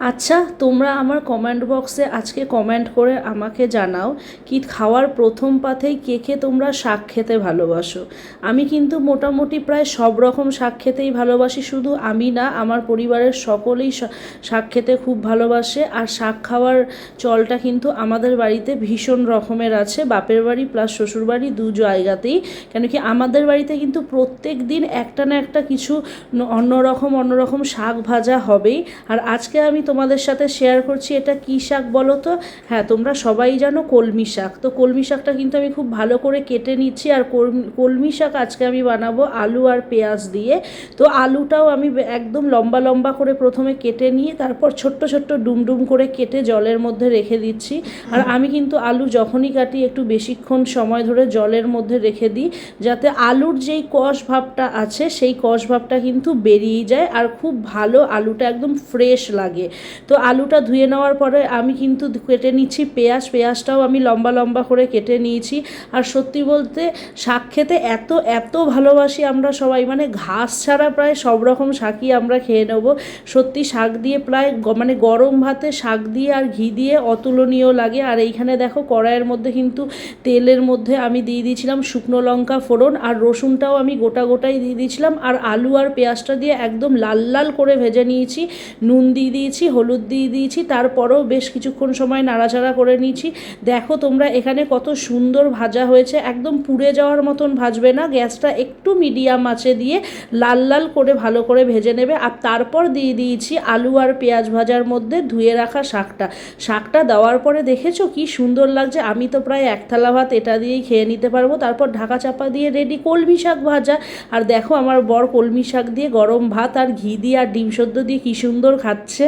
আচ্ছা তোমরা আমার কমেন্ট বক্সে আজকে কমেন্ট করে আমাকে জানাও কি খাওয়ার প্রথম পাথেই কে কে তোমরা শাক খেতে ভালোবাসো। আমি কিন্তু মোটামুটি প্রায় সব রকম শাক খেতেই ভালোবাসি, শুধু আমি না, আমার পরিবারের সকলেই শাক খেতে খুব ভালোবাসে। আর শাক খাওয়ার চলটা কিন্তু আমাদের বাড়িতে ভীষণ রকমের আছে, বাপের বাড়ি প্লাস শ্বশুর বাড়ি দু জায়গাতেই। কেন কি আমাদের বাড়িতে কিন্তু প্রত্যেক দিন একটা না একটা কিছু অন্যরকম অন্যরকম শাক ভাজা হবেই। আর আজকে আমি তোমাদের সাথে শেয়ার করছি এটা কী শাক বলো তো? হ্যাঁ তোমরা সবাই জানো কলমি শাক। তো কলমি শাকটা কিন্তু আমি খুব ভালো করে কেটে নিচ্ছি আর কলমি- কলমি শাক আজকে আমি বানাবো আলু আর পেঁয়াজ দিয়ে। তো আলুটাও আমি একদম লম্বা লম্বা করে প্রথমে কেটে নিয়ে তারপর ছোট্ট ছোট্ট ডুমডুম করে কেটে জলের মধ্যে রেখে দিচ্ছি। আর আমি কিন্তু আলু যখনই কাটি একটু বেশিক্ষণ সময় ধরে জলের মধ্যে রেখে দিই যাতে আলুর যেই কষ ভাবটা আছে সেই কষ ভাবটা কিন্তু বেরিয়ে যায় আর খুব ভালো আলুটা একদম ফ্রেশ লাগে। তো আলুটা ধুয়ে নেওয়ার পরে আমি কিন্তু কেটে নিচ্ছি পেঁয়াজ। পেঁয়াজটাও আমি লম্বা লম্বা করে কেটে নিয়েছি। আর সত্যি বলতে শাক খেতে এত এত ভালোবাসি আমরা সবাই। মানে ঘাস ছাড়া প্রায় সব রকম শাকই আমরা খেয়ে নেব। সত্যি শাক দিয়ে প্রায় মানে গরম ভাতে শাক দিয়ে আর ঘি দিয়ে অতুলনীয় লাগে। আর এইখানে দেখো কড়াইয়ের মধ্যে কিন্তু তেলের মধ্যে আমি দিয়ে দিয়েছিলাম শুকনো লঙ্কা ফোড়ন আর রসুনটাও আমি গোটা গোটাই দিয়ে দিয়েছিলাম। আর আলু আর পেঁয়াজটা দিয়ে একদম লাল লাল করে ভেজে নিয়েছি। নুন দিয়ে দিয়েছি। হলুদ দিয়ে দিয়েছি, তারপরেও বেশ কিছুক্ষণ সময় নাড়াচাড়া করে নিয়েছি। দেখো তোমরা এখানে কত সুন্দর ভাজা হয়েছে, একদম পুড়ে যাওয়ার মতন ভাজবে না, গ্যাসটা একটু মিডিয়াম আঁচে দিয়ে লাল লাল করে ভালো করে ভেজে নেবে। আর তারপর দিয়ে দিয়েছি আলু আর পেঁয়াজ ভাজার মধ্যে ধুয়ে রাখা শাকটা। শাকটা দেওয়ার পরে দেখেছ কি সুন্দর লাগছে, আমি তো প্রায় এক থালা ভাত এটা দিয়েই খেয়ে নিতে পারব। তারপর ঢাকা চাপা দিয়ে রেডি কলমি শাক ভাজা। আর দেখো আমার বর কলমি শাক দিয়ে গরম ভাত আর ঘি দিয়ে আর ডিম সদ্য দিয়ে কি সুন্দর খাচ্ছে।